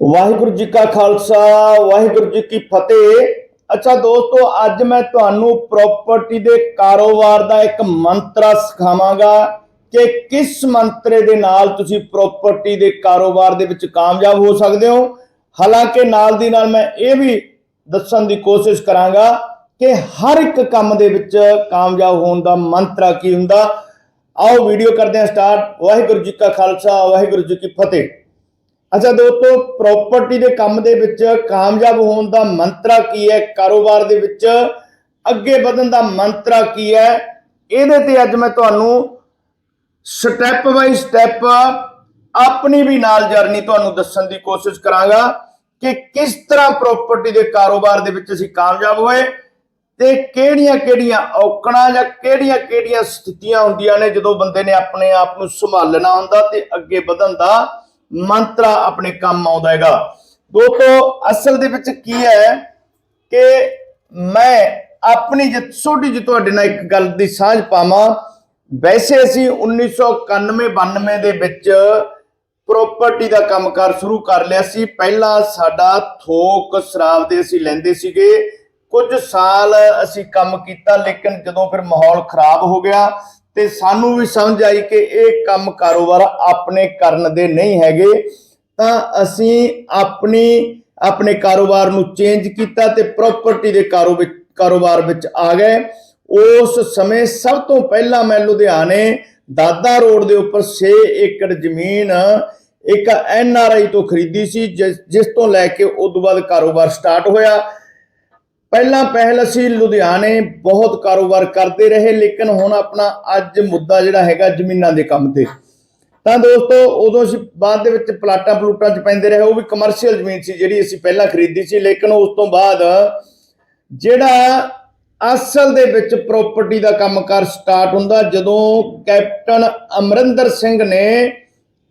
ਵਾਹਿਗੁਰੂ ਜੀ ਕਾ ਖਾਲਸਾ, ਵਾਹਿਗੁਰੂ ਜੀ ਕੀ ਫਤਿਹ। ਅੱਛਾ ਦੋਸਤੋ, ਅੱਜ ਮੈਂ ਤੁਹਾਨੂੰ ਪ੍ਰਾਪਰਟੀ ਦੇ ਕਾਰੋਬਾਰ ਦਾ ਇੱਕ ਮੰਤਰਾ ਸਿਖਾਵਾਂਗਾ ਕਿ ਕਿਸ ਮੰਤਰੇ ਦੇ ਨਾਲ ਤੁਸੀਂ ਪ੍ਰਾਪਰਟੀ ਦੇ ਕਾਰੋਬਾਰ ਦੇ ਵਿੱਚ ਕਾਮਯਾਬ ਹੋ ਸਕਦੇ ਹੋ। ਹਾਲਾਂਕਿ ਨਾਲ ਦੀ ਨਾਲ ਮੈਂ ਇਹ ਵੀ ਦੱਸਣ ਦੀ ਕੋਸ਼ਿਸ਼ ਕਰਾਂਗਾ ਕਿ ਹਰ ਇੱਕ ਕੰਮ ਦੇ ਵਿੱਚ ਕਾਮਯਾਬ ਹੋਣ ਦਾ ਮੰਤਰਾ ਕੀ ਹੁੰਦਾ। ਆਓ ਵੀਡੀਓ ਕਰਦੇ ਹਾਂ ਸਟਾਰਟ। ਵਾਹਿਗੁਰੂ ਜੀ ਕਾ ਖਾਲਸਾ, ਵਾਹਿਗੁਰੂ ਜੀ ਕੀ ਫਤਿਹ। ਅੱਛਾ ਦੋਸਤੋ ਪ੍ਰਾਪਰਟੀ ਦੇ ਕੰਮ ਦੇ ਵਿੱਚ ਕਾਮਯਾਬ ਹੋਣ ਦਾ ਮੰਤਰਾ ਕੀ ਹੈ? ਕਾਰੋਬਾਰ ਦੇ ਵਿੱਚ ਅੱਗੇ ਵਧਣ ਦਾ ਮੰਤਰਾ ਕੀ ਹੈ? ਇਹਦੇ ਤੇ ਅੱਜ ਮੈਂ ਤੁਹਾਨੂੰ ਸਟੈਪ ਬਾਈ ਸਟੈਪ ਆਪਣੀ ਵੀ ਨਾਲ ਜਰਨੀ ਤੁਹਾਨੂੰ ਦੱਸਣ ਦੀ ਕੋਸ਼ਿਸ਼ ਕਰਾਂਗਾ ਕਿ ਕਿਸ ਤਰ੍ਹਾਂ ਪ੍ਰਾਪਰਟੀ ਦੇ ਕਾਰੋਬਾਰ ਦੇ ਵਿੱਚ ਅਸੀਂ ਕਾਮਯਾਬ ਹੋਏ ਤੇ ਕਿਹੜੀਆਂ-ਕਿਹੜੀਆਂ ਔਕੜਾਂ ਜਾਂ ਕਿਹੜੀਆਂ-ਕਿਹੜੀਆਂ ਸਥਿਤੀਆਂ ਹੁੰਦੀਆਂ ਨੇ ਜਦੋਂ ਬੰਦੇ ਨੇ ਆਪਣੇ ਆਪ ਨੂੰ ਸੰਭਾਲਣਾ ਹੁੰਦਾ ਤੇ ਅੱਗੇ ਵਧਣ ਦਾ ਮੰਤਰਾ ਆਪਣੇ ਕੰਮ ਆਉਂਦਾ ਹੈਗਾ। ਦੋਸਤੋ, ਅਸਲ ਦੇ ਵਿੱਚ ਕੀ ਹੈ ਕਿ ਮੈਂ ਆਪਣੀ ਜਿ ਛੋਟੀ ਜਿਹੀ ਤੁਹਾਡੇ ਨਾਲ ਇੱਕ ਗੱਲ ਦੀ ਸਾਂਝ ਪਾਵਾਂ। ਵੈਸੇ ਅਸੀਂ 1991 92 ਦੇ ਵਿੱਚ ਪ੍ਰਾਪਰਟੀ ਦਾ ਕੰਮਕਾਰ ਸ਼ੁਰੂ ਕਰ ਲਿਆ ਸੀ। ਪਹਿਲਾਂ ਸਾਡਾ ਥੋਕ ਸ਼ਰਾਬ ਦੇ ਅਸੀਂ ਲੈਂਦੇ ਸੀਗੇ। ਕੁਝ ਸਾਲ ਅਸੀਂ ਕੰਮ ਕੀਤਾ, ਲੇਕਿਨ ਜਦੋਂ ਫਿਰ ਮਾਹੌਲ ਖਰਾਬ ਹੋ ਗਿਆ ਤੇ ਸਾਨੂੰ ਵੀ ਸਮਝ ਆਈ ਕਿ ਇਹ ਕੰਮ ਕਾਰੋਬਾਰ ਆਪਣੇ ਕਰਨ ਦੇ ਨਹੀਂ ਹੈਗੇ, ਤਾਂ ਅਸੀਂ ਆਪਣੀ, ਆਪਣੇ ਕਾਰੋਬਾਰ ਨੂੰ ਚੇਂਜ ਕੀਤਾ ਤੇ ਪ੍ਰਾਪਰਟੀ ਦੇ ਕਾਰੋ ਕਾਰੋਬਾਰ ਵਿੱਚ ਆ ਗਏ। ਉਸ ਸਮੇਂ ਸਭ ਤੋਂ ਪਹਿਲਾਂ ਮੈਂ ਲੁਧਿਆਣੇ, ਦਾਦਾ ਰੋਡ ਦੇ ਉੱਪਰ 6 ਏਕੜ ਜ਼ਮੀਨ, ਇੱਕ ਐਨ ਆਰ ਆਈ ਤੋਂ ਖਰੀਦੀ ਸੀ, ਜਿਸ ਜਿਸ ਤੋਂ ਲੈ ਕੇ ਉਸ ਤੋਂ ਬਾਅਦ ਕਾਰੋਬਾਰ ਸਟਾਰਟ ਹੋਇਆ। ਪਹਿਲਾਂ ਪਹਿਲ ਅਸੀਂ ਲੁਧਿਆਣੇ ਬਹੁਤ ਕਾਰੋਬਾਰ ਕਰਦੇ ਰਹੇ, ਲੇਕਿਨ ਹੁਣ ਆਪਣਾ ਅੱਜ ਮੁੱਦਾ ਜਿਹੜਾ ਹੈਗਾ ਜ਼ਮੀਨਾਂ ਦੇ ਕੰਮ ਤੇ। ਤਾਂ ਦੋਸਤੋ, ਉਦੋਂ ਅਸੀਂ ਬਾਅਦ ਦੇ ਵਿੱਚ ਪਲਾਟਾਂ ਪਲੂਟਾਂ 'ਚ ਪੈਂਦੇ ਰਹੇ, ਉਹ ਵੀ ਕਮਰਸ਼ੀਅਲ ਜ਼ਮੀਨ ਸੀ ਜਿਹੜੀ ਅਸੀਂ ਪਹਿਲਾਂ ਖਰੀਦੀ ਸੀ, ਲੇਕਿਨ ਉਸ ਤੋਂ ਬਾਅਦ ਜਿਹੜਾ ਅਸਲ ਦੇ ਵਿੱਚ ਪ੍ਰਾਪਰਟੀ ਦਾ ਕੰਮਕਾਰ ਸਟਾਰਟ ਹੁੰਦਾ, ਜਦੋਂ ਕੈਪਟਨ ਅਮਰਿੰਦਰ ਸਿੰਘ ਨੇ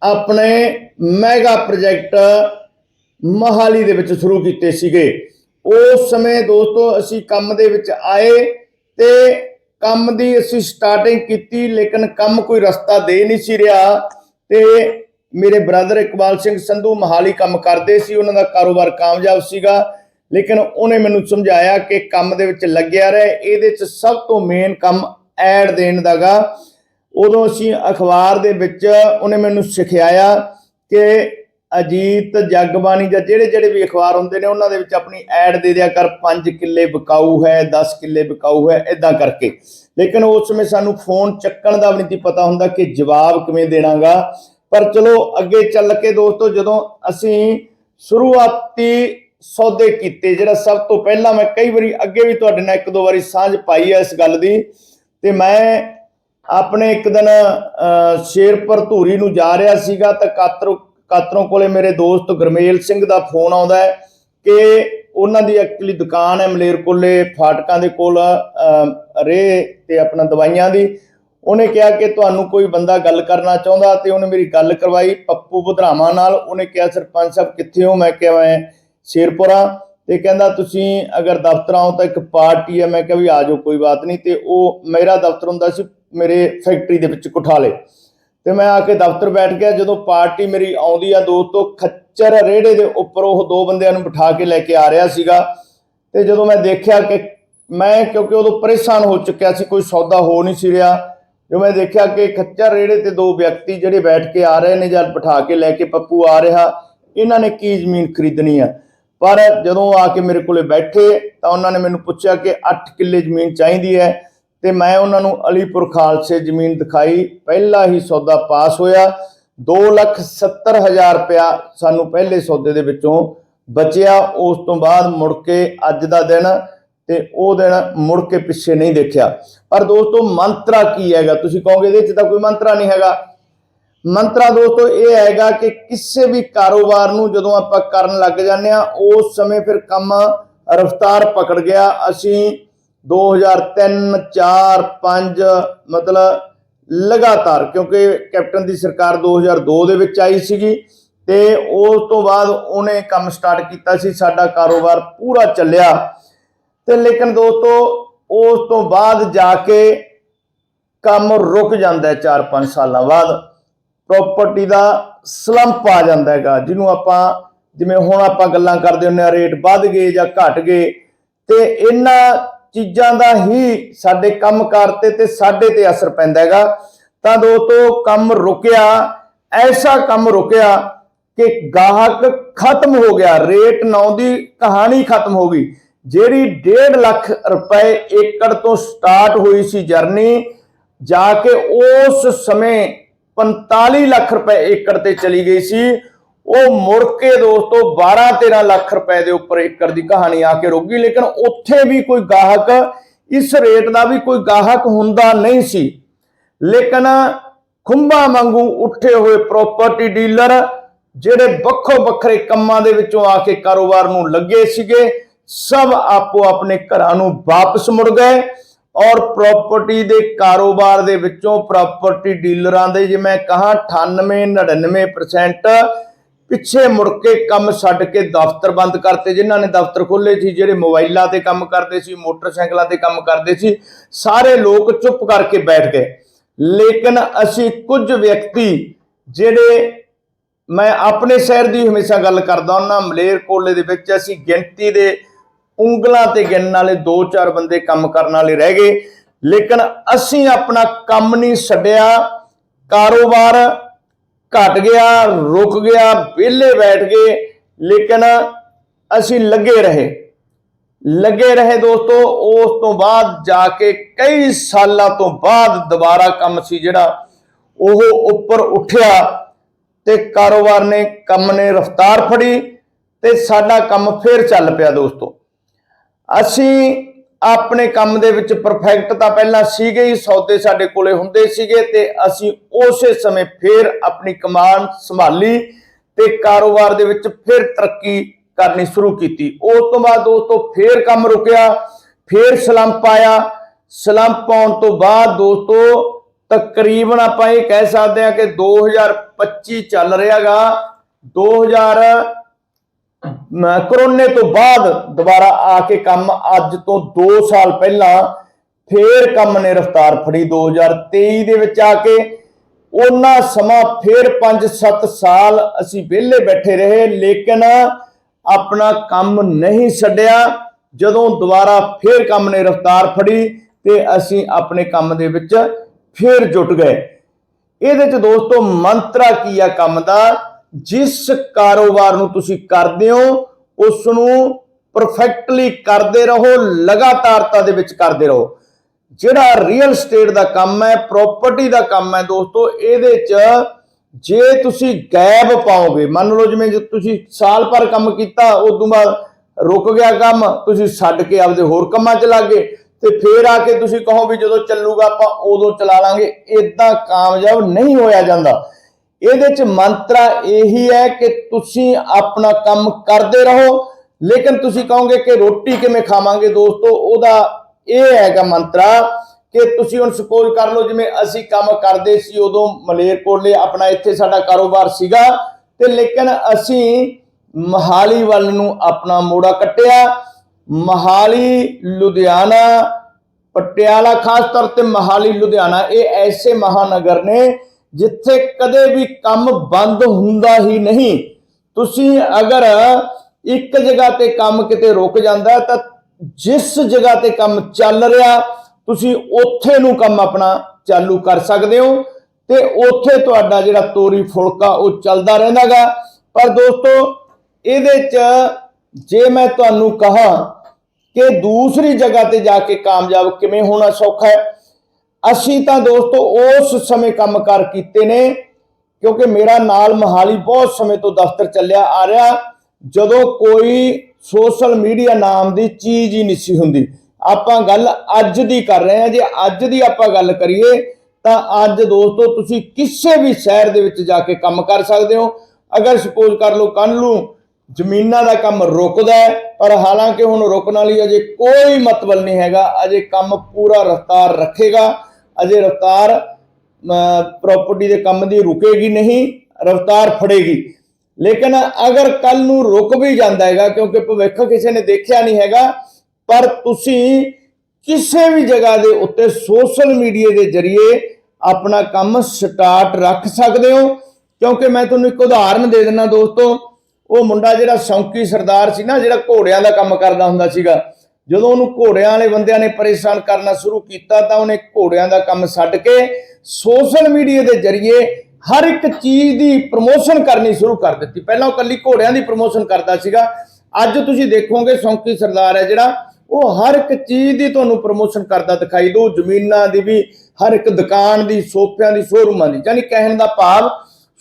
ਆਪਣੇ ਮੈਗਾ ਪ੍ਰੋਜੈਕਟ ਮਹਾਲੀ ਦੇ ਵਿੱਚ ਸ਼ੁਰੂ ਕੀਤੇ ਸੀਗੇ। ਉਸ ਸਮੇਂ ਦੋਸਤੋ ਅਸੀਂ ਕੰਮ ਦੇ ਵਿੱਚ ਆਏ ਤੇ ਕੰਮ ਦੀ ਅਸੀਂ ਸਟਾਰਟਿੰਗ ਕੀਤੀ, ਲੇਕਿਨ ਕੰਮ ਕੋਈ ਰਸਤਾ ਦੇ ਨਹੀਂ ਸੀ ਰਿਹਾ ਤੇ ਮੇਰੇ ਬ੍ਰਦਰ ਇਕਬਾਲ ਸਿੰਘ ਸੰਧੂ ਮਹਾਲੀ ਕੰਮ ਕਰਦੇ ਸੀ, ਉਹਨਾਂ ਦਾ ਕਾਰੋਬਾਰ ਕਾਮਯਾਬ ਸੀਗਾ। ਲੇਕਿਨ ਉਹਨੇ ਮੈਨੂੰ ਸਮਝਾਇਆ ਕਿ ਕੰਮ ਦੇ ਵਿੱਚ ਲੱਗਿਆ ਰਹੇ, ਇਹਦੇ 'ਚ ਸਭ ਤੋਂ ਮੇਨ ਕੰਮ ਐਡ ਦੇਣ ਦਾਗਾ ਉਦੋਂ ਅਸੀਂ ਅਖਬਾਰ ਦੇ ਵਿੱਚ ਉਹਨੇ ਮੈਨੂੰ ਸਿਖਾਇਆ ਕਿ ਅਜੀਤ ਜਗਬਾਣੀ ਜਾਂ ਜਿਹੜੇ ਜਿਹੜੇ ਵੀ ਅਖਬਾਰ ਹੁੰਦੇ ਨੇ ਉਹਨਾਂ ਦੇ ਵਿੱਚ ਆਪਣੀ ਐਡ ਦੇ ਦਿਆ ਕਰ 5 ਕਿੱਲੇ ਬਕਾਊ ਹੈ 10 ਕਿੱਲੇ ਬਕਾਊ ਹੈ ਇਦਾਂ ਕਰਕੇ। ਲੇਕਿਨ ਉਸ ਸਮੇਂ ਸਾਨੂੰ ਫੋਨ ਚੱਕਣ ਦਾ ਵੀ ਨਹੀਂ ਪਤਾ ਹੁੰਦਾ ਕਿ ਜਵਾਬ ਕਿਵੇਂ ਦੇਣਾਗਾ। ਪਰ ਚਲੋ ਅੱਗੇ ਚੱਲ ਕੇ ਦੋਸਤੋ ਜਦੋਂ ਅਸੀਂ ਸ਼ੁਰੂਆਤੀ ਸੌਦੇ ਕੀਤੇ ਜਿਹੜਾ ਸਭ ਤੋਂ ਪਹਿਲਾਂ ਮੈਂ ਕਈ ਵਾਰੀ ਅੱਗੇ ਵੀ ਤੁਹਾਡੇ ਨਾਲ ਇੱਕ ਦੋ ਵਾਰੀ ਸਾਂਝ ਪਾਈ ਹੈ ਇਸ ਗੱਲ ਦੀ ਤੇ ਮੈਂ ਆਪਣੇ ਇੱਕ ਦਿਨ ਅਹ, ਸ਼ੇਰਪੁਰ ਧੂਰੀ ਨੂੰ ਜਾ ਰਿਹਾ ਸੀਗਾ ਤਾਂ ਕਾਤਰੋਂ ਕਾਤਰੋਂ ਕੋਲੇ ਮੇਰੇ ਦੋਸਤ ਗੁਰਮੇਲ ਸਿੰਘ ਦਾ ਫੋਨ ਆਉਂਦਾ ਹੈ ਕਿ ਉਹਨਾਂ ਦੀ ਐਕਚੁਅਲੀ ਦੁਕਾਨ ਹੈ ਮਲੇਰਕੋਲੇ ਫਾਟਕਾਂ ਦੇ ਕੋਲ ਅਹ, ਰੇ ਤੇ ਆਪਣਾ ਦਵਾਈਆਂ ਦੀ। ਉਹਨੇ ਕਿਹਾ ਕਿ ਤੁਹਾਨੂੰ ਕੋਈ ਬੰਦਾ ਗੱਲ ਕਰਨਾ ਚਾਹੁੰਦਾ ਤੇ ਉਹਨੇ ਮੇਰੀ ਗੱਲ ਕਰਵਾਈ ਪੱਪੂ ਬਧਰਾਮਾ ਨਾਲ। ਉਹਨੇ ਕਿਹਾ ਸਰਪੰਚ ਸਾਹਿਬ ਕਿੱਥੇ ਹੋ? ਮੈਂ ਕਿਹਾ ਮੈਂ ਸ਼ੇਰਪੁਰਾ। ਤੇ ਕਹਿੰਦਾ ਤੁਸੀਂ ਅਗਰ ਦਫ਼ਤਰ ਆਓ ਤਾਂ ਇੱਕ ਪਾਰਟੀ ਹੈ। ਮੈਂ ਕਿਹਾ ਵੀ ਆ ਜਾਓ ਕੋਈ ਬਾਤ ਨਹੀਂ। ਤੇ ਉਹ ਮੇਰਾ ਦਫ਼ਤਰ ਹੁੰਦਾ ਸੀ ਮੇਰੇ ਫੈਕਟਰੀ ਦੇ ਵਿੱਚ ਕੁਠਾਲੇ। ਤੇ ਮੈਂ ਆ ਕੇ ਦਫ਼ਤਰ ਬੈਠ ਗਿਆ, ਜਦੋਂ ਪਾਰਟੀ ਮੇਰੀ ਆਉਂਦੀ ਆ ਦੋਸਤੋ, ਖੱਚਰ ਰੇੜੇ ਦੇ ਉੱਪਰ ਉਹ ਦੋ ਬੰਦਿਆਂ ਨੂੰ ਬਿਠਾ ਕੇ ਲੈ ਕੇ ਆ ਰਿਹਾ ਸੀਗਾ। ਤੇ ਜਦੋਂ ਮੈਂ ਦੇਖਿਆ ਕਿ ਮੈਂ, ਕਿਉਂਕਿ ਉਦੋਂ ਪਰੇਸ਼ਾਨ ਹੋ ਚੁੱਕਿਆ ਸੀ, ਕੋਈ ਸੌਦਾ ਹੋ ਨਹੀਂ ਸੀ ਰਿਹਾ। ਜੋ ਮੈਂ ਦੇਖਿਆ ਕਿ ਖੱਚਰ ਰੇੜੇ ਤੇ ਦੋ ਵਿਅਕਤੀ ਜਿਹੜੇ ਬੈਠ ਕੇ ਆ ਰਹੇ ਨੇ ਜਦ ਬਿਠਾ ਕੇ ਲੈ ਕੇ ਪੱਪੂ ਆ ਰਿਹਾ, ਇਹਨਾਂ ਨੇ ਕੀ ਜ਼ਮੀਨ ਖਰੀਦਣੀ ਆ? ਪਰ ਜਦੋਂ ਆ ਕੇ ਮੇਰੇ ਕੋਲੇ ਬੈਠੇ, ਤਾਂ ਉਹਨਾਂ ਨੇ ਮੈਨੂੰ ਪੁੱਛਿਆ ਕਿ 8 ਕਿੱਲੇ ਜ਼ਮੀਨ ਚਾਹੀਦੀ ਹੈ। ਤੇ ਮੈਂ ਉਹਨਾਂ ਨੂੰ ਅਲੀਪੁਰ ਖਾਲਸੇ ਜ਼ਮੀਨ ਦਿਖਾਈ, ਪਹਿਲਾ ਹੀ ਸੌਦਾ ਪਾਸ ਹੋਇਆ। 270000 ਰੁਪਇਆ ਸਾਨੂੰ ਪਹਿਲੇ ਸੌਦੇ ਦੇ ਵਿੱਚੋਂ ਬਚਿਆ। ਉਸ ਤੋਂ ਬਾਅਦ ਮੁੜ ਕੇ ਅੱਜ ਦਾ ਦਿਨ ਤੇ ਉਹ ਦਿਨ ਮੁੜ ਕੇ ਪਿੱਛੇ ਨਹੀਂ ਦੇਖਿਆ। ਪਰ ਦੋਸਤੋ, ਮੰਤਰਾ ਕੀ ਹੈਗਾ? ਤੁਸੀਂ ਕਹੋਗੇ, ਇਹਦੇ 'ਚ ਤਾਂ ਕੋਈ ਮੰਤਰਾ ਨਹੀਂ ਹੈਗਾ। ਮੰਤਰਾ ਦੋਸਤੋ, ਇਹ ਹੈਗਾ ਕਿ ਕਿਸੇ ਵੀ ਕਾਰੋਬਾਰ ਨੂੰ ਜਦੋਂ ਆਪਾਂ ਕਰਨ ਲੱਗ ਜਾਂਦੇ ਆ ਉਸ ਸਮੇਂ ਫਿਰ ਕੰਮ ਰਫਤਾਰ ਪਕੜ ਗਿਆ। ਅਸੀਂ 2003 4 5 ਮਤਲਬ ਲਗਾਤਾਰ, ਕਿਉਂਕਿ ਕੈਪਟਨ ਦੀ ਸਰਕਾਰ 2002 ਦੇ ਵਿੱਚ ਆਈ ਸੀਗੀ ਤੇ ਉਸ ਤੋਂ ਬਾਅਦ ਉਹਨੇ ਕੰਮ ਸਟਾਰਟ ਕੀਤਾ ਸੀ, ਸਾਡਾ ਕਾਰੋਬਾਰ ਪੂਰਾ ਚੱਲਿਆ। ਤੇ ਲੇਕਿਨ ਦੋਸਤੋ, ਉਸ ਤੋਂ ਬਾਅਦ ਜਾ ਕੇ ਕੰਮ ਰੁਕ ਜਾਂਦਾ ਹੈ 4-5 ਸਾਲਾਂ ਬਾਅਦ। ਪ੍ਰਾਪਰਟੀ ਦਾ ਸਲੰਪ ਆ ਜਾਂਦਾ ਹੈਗਾ, ਜਿਹਨੂੰ ਆਪਾਂ, ਜਿਵੇਂ ਹੁਣ ਆਪਾਂ ਗੱਲਾਂ ਕਰਦੇ ਹੁੰਦੇ ਆ ਰੇਟ ਵੱਧ ਗਏ ਜਾਂ ਘਟ ਗਏ, ਤੇ ਇਹਨਾਂ ਚੀਜ਼ਾਂ ਦਾ ਹੀ ਸਾਡੇ ਕੰਮਕਾਰ ਤੇ ਤੇ ਸਾਡੇ ਤੇ ਅਸਰ ਪੈਂਦਾ ਹੈਗਾ। ਤਾਂ ਦੋਸਤੋ, ਕੰਮ ਰੁਕਿਆ, ਐਸਾ ਕੰਮ ਰੁਕਿਆ ਕਿ ਗਾਹਕ ਖਤਮ ਹੋ ਗਿਆ। ਰੇਟ 9 ਦੀ ਕਹਾਣੀ ਖਤਮ ਹੋ ਗਈ। ਜਿਹੜੀ 1.5 ਲੱਖ ਰੁਪਏ ਏਕੜ ਤੋਂ ਸਟਾਰਟ ਹੋਈ ਸੀ ਜਰਨੀ, ਜਾ ਕੇ ਉਸ ਸਮੇਂ 45 ਲੱਖ ਰੁਪਏ ਏਕੜ ਤੇ ਚਲੀ ਗਈ ਸੀ। ਉਹ ਮੁੜ ਕੇ ਦੋਸਤੋ 12 13 ਲੱਖ ਰੁਪਏ ਦੇ ਉੱਪਰ ਏਕੜ ਦੀ ਕਹਾਣੀ ਆ ਕੇ ਰੁਕ ਗਈ, ਲੇਕਿਨ ਉੱਥੇ ਵੀ ਕੋਈ ਗਾਹਕ, ਇਸ ਰੇਟ ਦਾ ਵੀ ਕੋਈ ਗਾਹਕ ਹੁੰਦਾ ਨਹੀਂ ਸੀ। ਲੇਕਿਨ ਖੁੰਭਾ ਵਾਂਗੂ ਉੱਠੇ ਹੋਏ ਪ੍ਰਾਪਰਟੀ ਡੀਲਰ ਜਿਹੜੇ ਵੱਖੋ ਵੱਖਰੇ ਕੰਮਾਂ ਦੇ ਵਿੱਚੋਂ ਆ ਕੇ ਕਾਰੋਬਾਰ ਨੂੰ ਲੱਗੇ ਸੀਗੇ, ਸਭ ਆਪੋ ਆਪਣੇ ਘਰਾਂ ਨੂੰ ਵਾਪਸ ਮੁੜ ਗਏ ਔਰ ਪ੍ਰਾਪਰਟੀ ਦੇ ਕਾਰੋਬਾਰ ਦੇ ਵਿੱਚੋਂ ਪ੍ਰਾਪਰਟੀ ਡੀਲਰਾਂ ਦੇ, ਜੇ ਮੈਂ ਕਹਾਂ 98 99% ਪਿੱਛੇ ਮੁੜ ਕੇ ਕੰਮ ਛੱਡ ਕੇ ਦਫ਼ਤਰ ਬੰਦ ਕਰਤੇ, ਜਿਨ੍ਹਾਂ ਨੇ ਦਫ਼ਤਰ ਖੋਲੇ ਸੀ, ਜਿਹੜੇ ਮੋਬਾਈਲਾਂ ਤੇ ਕੰਮ ਕਰਦੇ ਸੀ, ਮੋਟਰਸਾਈਕਲਾਂ ਤੇ ਕੰਮ ਕਰਦੇ ਸੀ, ਸਾਰੇ ਲੋਕ ਚੁੱਪ ਕਰਕੇ ਬੈਠ ਗਏ। ਲੇਕਿਨ ਅਸੀਂ ਕੁਝ ਵਿਅਕਤੀ ਜਿਹੜੇ ਮੈਂ ਆਪਣੇ ਸ਼ਹਿਰ ਦੀ ਹਮੇਸ਼ਾ ਗੱਲ ਕਰਦਾ ਹੁੰਦਾ, ਮਲੇਰ ਕੋਲੇ ਦੇ ਵਿੱਚ ਅਸੀਂ ਗਿਣਤੀ ਦੇ ਉਂਗਲਾਂ ਤੇ ਗਿਣਨ ਵਾਲੇ 2-4 ਬੰਦੇ ਕੰਮ ਕਰਨ ਵਾਲੇ ਰਹਿ ਗਏ। ਲੇਕਿਨ ਅਸੀਂ ਆਪਣਾ ਕੰਮ ਨਹੀਂ ਛੱਡਿਆ। ਕਾਰੋਬਾਰ ਘਟ ਗਿਆ, ਰੁਕ ਗਿਆ, ਵਿਹਲੇ ਬੈਠ ਗਏ, ਲੇਕਿਨ ਅਸੀਂ ਲੱਗੇ ਰਹੇ। ਲੱਗੇ ਰਹੇ ਦੋਸਤੋ, ਉਸ ਤੋਂ ਬਾਅਦ ਜਾ ਕੇ ਕਈ ਸਾਲਾਂ ਤੋਂ ਬਾਅਦ ਦੁਬਾਰਾ ਕੰਮ ਸੀ ਜਿਹੜਾ, ਉਹ ਉੱਪਰ ਉੱਠਿਆ ਤੇ ਕਾਰੋਬਾਰ ਨੇ, ਕੰਮ ਨੇ ਰਫ਼ਤਾਰ ਫੜੀ ਤੇ ਸਾਡਾ ਕੰਮ ਫੇਰ ਚੱਲ ਪਿਆ ਦੋਸਤੋ। ਅਸੀਂ ਆਪਣੇ ਕੰਮ ਦੇ ਵਿੱਚ ਪਰਫੈਕਟ ਤਾਂ ਪਹਿਲਾਂ ਸੀਗੇ ਹੀ, ਸੌਦੇ ਸਾਡੇ ਕੋਲੇ ਹੁੰਦੇ ਸੀਗੇ ਤੇ ਅਸੀਂ ਉਸੇ ਸਮੇਂ ਫੇਰ ਆਪਣੀ ਕਮਾਨ ਸੰਭਾਲੀ ਤੇ ਕਾਰੋਬਾਰ ਦੇ ਵਿੱਚ ਫਿਰ ਤਰੱਕੀ ਕਰਨੀ ਸ਼ੁਰੂ ਕੀਤੀ। ਉਸ ਤੋਂ ਬਾਅਦ ਦੋਸਤੋ ਫੇਰ ਕੰਮ ਰੁਕਿਆ, ਫੇਰ ਸਲੰਪ ਆਇਆ। ਸਲੰਪ ਆਉਣ ਤੋਂ ਬਾਅਦ ਦੋਸਤੋ ਤਕਰੀਬਨ ਆਪਾਂ ਇਹ ਕਹਿ ਸਕਦੇ ਹਾਂ ਕਿ 2025 ਚੱਲ ਰਿਹਾਗਾ। 2000 ਮ- ਕਰੋਨੇ ਤੋਂ ਬਾਅਦ ਦੁਬਾਰਾ ਆ ਕੇ ਕੰਮ ਅੱਜ ਤੋਂ 2 ਸਾਲ ਪਹਿਲਾਂ ਫੇਰ ਕੰਮ ਨੇ ਰਫ਼ਤਾਰ ਫੜੀ 2023 ਦੇ ਵਿੱਚ ਆ ਕੇ। ਉਹਨਾਂ ਸਮਾਂ ਫੇਰ 5-7 ਸਾਲ ਅਸੀਂ ਵਿਹਲੇ ਬੈਠੇ ਰਹੇ, ਲੇਕਿਨ ਆਪਣਾ ਕੰਮ ਨਹੀਂ ਛੱਡਿਆ। ਜਦੋਂ ਦੁਬਾਰਾ ਫੇਰ ਕੰਮ ਨੇ ਰਫ਼ਤਾਰ ਫੜੀ ਤੇ ਅਸੀਂ ਆਪਣੇ ਕੰਮ ਦੇ ਵਿੱਚ ਫੇਰ ਜੁਟ ਗਏ। ਇਹਦੇ ਚ ਦੋਸਤੋ ਮੰਤਰਾ ਕੀ ਆ ਕੰਮ ਦਾ? ਜਿਸ ਕਾਰੋਬਾਰ ਨੂੰ ਤੁਸੀਂ ਕਰਦੇ ਹੋ ਉਸ ਨੂੰ ਪਰਫੈਕਟਲੀ ਕਰਦੇ ਰਹੋ, ਲਗਾਤਾਰਤਾ ਦੇ ਵਿੱਚ ਕਰਦੇ ਰਹੋ। ਜਿਹੜਾ ਰੀਅਲ ਸਟੇਟ ਦਾ ਕੰਮ ਹੈ ਪ੍ਰਾਪਰਟੀ ਦਾ ਕੰਮ ਹੈ ਦੋਸਤੋ, ਇਹਦੇ ਚ ਜੇ ਤੁਸੀਂ ਗੈਪ ਪਾਓਗੇ, ਮੰਨ ਲਓ ਜਿਵੇਂ ਜੇ ਤੁਸੀਂ ਸਾਲ ਭਰ ਕੰਮ ਕੀਤਾ, ਉਸ ਤੋਂ ਬਾਅਦ ਰੁਕ ਗਿਆ ਕੰਮ, ਤੁਸੀਂ ਛੱਡ ਕੇ ਆਪਦੇ ਹੋਰ ਕੰਮਾਂ 'ਚ ਲੱਗ ਗਏ, ਤੇ ਫੇਰ ਆ ਕੇ ਤੁਸੀਂ ਕਹੋ ਵੀ ਜਦੋਂ ਚੱਲੂਗਾ ਆਪਾਂ ਉਦੋਂ ਚਲਾ ਲਾਂਗੇ ਇਦਾਂ ਕਾਮਯਾਬ ਨਹੀਂ ਹੋਇਆ ਜਾਂਦਾ। ਇਹਦੇ 'ਚ ਮੰਤਰਾ ਇਹੀ ਹੈ ਕਿ ਤੁਸੀਂ ਆਪਣਾ ਕੰਮ ਕਰਦੇ ਰਹੋ। ਲੇਕਿਨ ਤੁਸੀਂ ਕਹੋਗੇ ਕਿ ਰੋਟੀ ਕਿਵੇਂ ਖਾਵਾਂਗੇ ਦੋਸਤੋ? ਉਹਦਾ ਇਹ ਹੈਗਾ ਮੰਤਰਾ ਕਿ ਤੁਸੀਂ ਹੁਣ ਸਪੋਜ਼ ਕਰ ਲਓ, ਜਿਵੇਂ ਅਸੀਂ ਕੰਮ ਕਰਦੇ ਸੀ ਉਦੋਂ ਮਲੇਰਕੋਟਲੇ ਆਪਣਾ ਇੱਥੇ ਸਾਡਾ ਕਾਰੋਬਾਰ ਸੀਗਾ ਤੇ ਲੇਕਿਨ ਅਸੀਂ ਮਹਾਲੀ ਵੱਲ ਨੂੰ ਆਪਣਾ ਮੋੜਾ ਕੱਟਿਆ। ਮਹਾਲੀ, ਲੁਧਿਆਣਾ, ਪਟਿਆਲਾ ਖਾਸ ਤੌਰ ਤੇ ਮਹਾਲੀ, ਲੁਧਿਆਣਾ, ਇਹ ਐਸੇ ਮਹਾਨਗਰ ਨੇ ਜਿੱਥੇ ਕਦੇ ਵੀ ਕੰਮ ਬੰਦ ਹੁੰਦਾ ਹੀ ਨਹੀਂ। ਤੁਸੀਂ ਅਗਰ ਇੱਕ ਜਗ੍ਹਾ ਤੇ ਕੰਮ ਕਿਤੇ ਰੁਕ ਜਾਂਦਾ, ਤਾਂ ਜਿਸ ਜਗ੍ਹਾ ਤੇ ਕੰਮ ਚੱਲ ਰਿਹਾ, ਤੁਸੀਂ ਉੱਥੇ ਨੂੰ ਕੰਮ ਆਪਣਾ ਚਾਲੂ ਕਰ ਸਕਦੇ ਹੋ ਤੇ ਉੱਥੇ ਤੁਹਾਡਾ ਜਿਹੜਾ ਤੋਰੀ ਫੁਲਕਾ, ਉਹ ਚੱਲਦਾ ਰਹਿੰਦਾਗਾ। ਪਰ ਦੋਸਤੋ, ਇਹਦੇ ਚ ਜੇ ਮੈਂ ਤੁਹਾਨੂੰ ਕਹਾਂ ਕਿ ਦੂਸਰੀ ਜਗ੍ਹਾ ਤੇ ਜਾ ਕੇ ਕਾਮਯਾਬ ਕਿਵੇਂ ਹੋਣਾ ਸੌਖਾ ਹੈ ਅਸੀਂ ਤਾਂ ਦੋਸਤੋ ਉਸ ਸਮੇਂ ਕੰਮਕਾਰ ਕੀਤੇ ਨੇ, ਕਿਉਂਕਿ ਮੇਰਾ ਨਾਲ ਮਹਾਲੀ ਬਹੁਤ ਸਮੇਂ ਤੋਂ ਦਫ਼ਤਰ ਚੱਲਿਆ ਆ ਰਿਹਾ, ਜਦੋਂ ਕੋਈ ਸੋਸ਼ਲ ਮੀਡੀਆ ਨਾਮ ਦੀ ਚੀਜ਼ ਹੀ ਨਹੀਂ ਸੀ ਹੁੰਦੀ। ਆਪਾਂ ਗੱਲ ਅੱਜ ਦੀ ਕਰ ਰਹੇ ਹਾਂ, ਜੇ ਅੱਜ ਦੀ ਆਪਾਂ ਗੱਲ ਕਰੀਏ, ਤਾਂ ਅੱਜ ਦੋਸਤੋ ਤੁਸੀਂ ਕਿਸੇ ਵੀ ਸ਼ਹਿਰ ਦੇ ਵਿੱਚ ਜਾ ਕੇ ਕੰਮ ਕਰ ਸਕਦੇ ਹੋ। ਅਗਰ ਸਪੋਜ਼ ਕਰ ਲਓ ਕੱਲ ਨੂੰ ਜ਼ਮੀਨਾਂ ਦਾ ਕੰਮ ਰੁਕਦਾ ਹੈ, ਪਰ ਹਾਲਾਂਕਿ ਹੁਣ ਰੁਕਣ ਵਾਲੀ ਅਜੇ ਕੋਈ ਮਤਲਬ ਨਹੀਂ ਹੈਗਾ, ਅਜੇ ਕੰਮ ਪੂਰਾ ਰਫ਼ਤਾਰ ਰੱਖੇਗਾ। ਅਜੇ ਰਫ਼ਤਾਰ ਪ੍ਰਾਪਰਟੀ ਦੇ ਕੰਮ ਦੀ ਰੁਕੇਗੀ ਨਹੀਂ, ਰਫ਼ਤਾਰ ਫੜੇਗੀ। ਲੇਕਿਨ ਅਗਰ ਕੱਲ ਨੂੰ ਰੁਕ ਵੀ ਜਾਂਦਾ ਹੈਗਾ, ਕਿਉਂਕਿ ਭਵਿੱਖ ਕਿਸੇ ਨੇ ਦੇਖਿਆ ਨਹੀਂ ਹੈਗਾ, ਪਰ ਤੁਸੀਂ ਕਿਸੇ ਵੀ ਜਗ੍ਹਾ ਦੇ ਉੱਤੇ ਸੋਸ਼ਲ ਮੀਡੀਆ ਦੇ ਜ਼ਰੀਏ ਆਪਣਾ ਕੰਮ ਸਟਾਰਟ ਰੱਖ ਸਕਦੇ ਹੋ। ਕਿਉਂਕਿ ਮੈਂ ਤੁਹਾਨੂੰ ਇੱਕ ਉਦਾਹਰਨ ਦੇ ਦਿੰਦਾ ਦੋਸਤੋ, ਉਹ ਮੁੰਡਾ ਜਿਹੜਾ ਸ਼ੌਂਕੀ ਸਰਦਾਰ ਸੀ ਨਾ, ਜਿਹੜਾ ਘੋੜਿਆਂ ਦਾ ਕੰਮ ਕਰਦਾ ਹੁੰਦਾ ਸੀਗਾ। ਜਦੋਂ ਉਹਨੂੰ ਘੋੜਿਆਂ ਵਾਲੇ ਬੰਦਿਆਂ ਨੇ ਪਰੇਸ਼ਾਨ ਕਰਨਾ ਸ਼ੁਰੂ ਕੀਤਾ ਤਾਂ ਉਹਨੇ ਘੋੜਿਆਂ ਦਾ ਕੰਮ ਛੱਡ ਕੇ ਸੋਸ਼ਲ ਮੀਡੀਆ ਦੇ ਜ਼ਰੀਏ ਹਰ ਇੱਕ ਚੀਜ਼ ਦੀ ਪ੍ਰਮੋਸ਼ਨ ਕਰਨੀ ਸ਼ੁਰੂ ਕਰ ਦਿੱਤੀ। ਪਹਿਲਾਂ ਉਹ ਕੱਲੀ ਘੋੜਿਆਂ ਦੀ ਪ੍ਰਮੋਸ਼ਨ ਕਰਦਾ ਸੀਗਾ। ਅੱਜ ਤੁਸੀਂ ਦੇਖੋਗੇ ਸ਼ੌਂਕੀ ਸਰਦਾਰ ਹੈ ਜਿਹੜਾ, ਉਹ ਹਰ ਇੱਕ ਚੀਜ਼ ਦੀ ਤੁਹਾਨੂੰ ਪ੍ਰਮੋਸ਼ਨ ਕਰਦਾ ਦਿਖਾਈ ਦੋ ਜ਼ਮੀਨਾਂ ਦੀ ਵੀ, ਹਰ ਇੱਕ ਦੁਕਾਨ ਦੀ, ਸੋਫਿਆਂ ਦੀ ਸ਼ੋਰੂਮਾਂ ਦੀ। ਯਾਨੀ ਕਹਿਣ ਦਾ ਭਾਵ,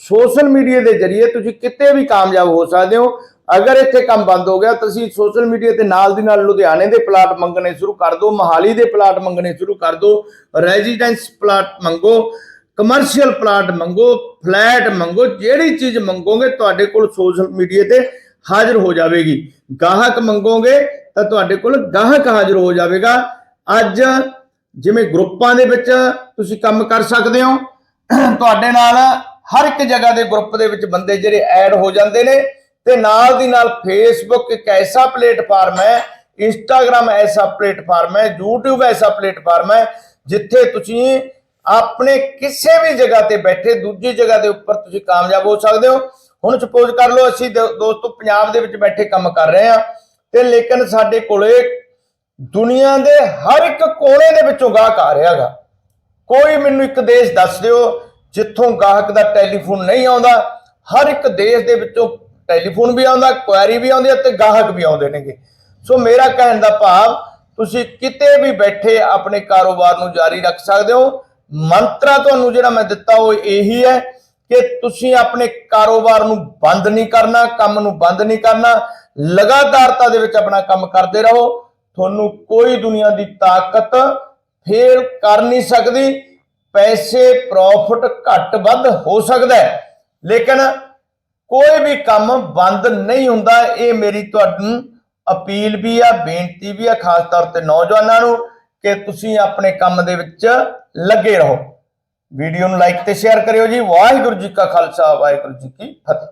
ਸੋਸ਼ਲ ਮੀਡੀਆ ਦੇ ਜ਼ਰੀਏ ਤੁਸੀਂ ਕਿਤੇ ਵੀ ਕਾਮਯਾਬ ਹੋ ਸਕਦੇ ਹੋ। ਅਗਰ ਇੱਥੇ ਕੰਮ ਬੰਦ ਹੋ ਗਿਆ, ਤੁਸੀਂ ਸੋਸ਼ਲ ਮੀਡੀਆ ਤੇ ਨਾਲ ਦੀ ਨਾਲ ਲੁਧਿਆਣੇ ਦੇ ਪਲਾਟ ਮੰਗਣੇ ਸ਼ੁਰੂ ਕਰ ਦਿਓ, ਮਹਾਲੀ ਦੇ ਪਲਾਟ ਮੰਗਣੇ ਸ਼ੁਰੂ ਕਰ ਦਿਓ, ਰੈਜ਼ੀਡੈਂਸ ਪਲਾਟ ਮੰਗੋ ਕਮਰਸ਼ੀਅਲ ਪਲਾਟ ਮੰਗੋ, ਫਲੈਟ ਮੰਗੋ, ਜਿਹੜੀ ਚੀਜ਼ ਮੰਗੋਗੇ ਤੁਹਾਡੇ ਕੋਲ ਸੋਸ਼ਲ ਮੀਡੀਆ ਤੇ ਹਾਜ਼ਰ ਹੋ ਜਾਵੇਗੀ। ਗਾਹਕ ਮੰਗੋਗੇ ਤਾਂ ਤੁਹਾਡੇ ਕੋਲ ਗਾਹਕ ਹਾਜ਼ਰ ਹੋ ਜਾਵੇਗਾ। ਅੱਜ ਜਿਵੇਂ ਗਰੁੱਪਾਂ ਦੇ ਵਿੱਚ ਤੁਸੀਂ ਕੰਮ ਕਰ ਸਕਦੇ ਹੋ, ਤੁਹਾਡੇ ਨਾਲ ਹਰ ਇੱਕ ਜਗ੍ਹਾ ਦੇ ਗਰੁੱਪ ਦੇ ਵਿੱਚ ਬੰਦੇ ਜਿਹੜੇ ਐਡ ਹੋ ਜਾਂਦੇ ਨੇ। ਤੇ ਨਾਲ ਦੀ ਨਾਲ ਫੇਸਬੁੱਕ ਇੱਕ ਐਸਾ ਪਲੇਟਫਾਰਮ ਹੈ ਇੰਸਟਾਗ੍ਰam ਐਸਾ ਪਲੇਟਫਾਰਮ ਹੈ, YouTube ਐਸਾ ਪਲੇਟਫਾਰਮ ਹੈ, ਜਿੱਥੇ ਤੁਸੀਂ ਆਪਣੇ ਕਿਸੇ ਵੀ ਜਗ੍ਹਾ ਤੇ ਬੈਠੇ, ਦੂਜੀ ਜਗ੍ਹਾ ਦੇ ਉੱਪਰ ਤੁਸੀਂ ਕਾਮਯਾਬ ਹੋ ਸਕਦੇ ਹੋ। ਹੁਣ ਸਪੋਜ਼ ਕਰ ਲਓ, ਅਸੀਂ ਦੋ- ਦੋਸਤੋ, ਪੰਜਾਬ ਦੇ ਵਿੱਚ ਬੈਠੇ ਕੰਮ ਕਰ ਰਹੇ ਹਾਂ ਤੇ ਲੇਕਿਨ ਸਾਡੇ ਕੋਲੇ ਦੁਨੀਆ ਦੇ ਹਰ ਇੱਕ ਕੋਨੇ ਦੇ ਵਿੱਚੋਂ ਗਾਹਕ ਆ ਰਿਹਾਗਾ ਕੋਈ ਮੈਨੂੰ ਇੱਕ ਦੇਸ਼ ਦੱਸ ਦਿਓ, ਜਿੱਥੋਂ ਗਾਹਕ ਦਾ ਟੈਲੀਫੋਨ ਨਹੀਂ ਆਉਂਦਾ, ਹਰ ਇੱਕ ਦੇਸ਼ ਦੇ ਵਿੱਚੋਂ ਟੈਲੀਫੋਨ ਵੀ ਆਉਂਦਾ, ਕੁਐਰੀ ਵੀ ਆਉਂਦੀ ਹੈ ਤੇ ਗਾਹਕ ਵੀ ਆਉਂਦੇ ਨੇਗੇ। ਸੋ ਮੇਰਾ ਕਹਿਣ ਦਾ ਭਾਵ, ਤੁਸੀਂ ਕਿਤੇ ਵੀ ਬੈਠੇ ਆਪਣੇ ਕਾਰੋਬਾਰ ਨੂੰ ਜਾਰੀ ਰੱਖ ਸਕਦੇ ਹੋ। ਮੰਤਰਾ ਤੁਹਾਨੂੰ ਜਿਹੜਾ ਮੈਂ ਦਿੱਤਾ ਉਹ ਇਹੀ ਹੈ ਕਿ ਤੁਸੀਂ ਆਪਣੇ ਕਾਰੋਬਾਰ ਨੂੰ ਬੰਦ ਨਹੀਂ ਕਰਨਾ, ਕੰਮ ਨੂੰ ਬੰਦ ਨਹੀਂ ਕਰਨਾ। ਲਗਾਤਾਰਤਾ ਦੇ ਵਿੱਚ ਆਪਣਾ ਕੰਮ ਕਰਦੇ ਰਹੋ। ਤੁਹਾਨੂੰ ਕੋਈ ਦੁਨੀਆ ਦੀ ਤਾਕਤ ਫੇਲ ਕਰ ਨਹੀਂ ਸਕਦੀ। ਪੈਸੇ ਪ੍ਰੋਫਿਟ ਘੱਟ ਵੱਧ ਹੋ ਸਕਦਾ ਹੈ। ਲੇਕਿਨ ਕੋਈ ਵੀ ਕੰਮ ਬੰਦ ਨਹੀਂ ਹੁੰਦਾ, ਇਹ ਮੇਰੀ ਤੁਹਾਨੂੰ ਅਪੀਲ ਵੀ ਆ, ਬੇਨਤੀ ਵੀ ਆ, ਖਾਸ ਤੌਰ ਤੇ ਨੌਜਵਾਨਾਂ ਨੂੰ ਕਿ ਤੁਸੀਂ ਆਪਣੇ ਕੰਮ ਦੇ ਵਿੱਚ ਲੱਗੇ ਰਹੋ। ਵੀਡੀਓ ਨੂੰ ਲਾਈਕ ਤੇ ਸ਼ੇਅਰ ਕਰਿਓ ਜੀ। ਵਾਹਿਗੁਰੂ ਜੀ ਕਾ ਖਾਲਸਾ, ਵਾਹਿਗੁਰੂ ਜੀ ਕੀ ਫਤਿਹ।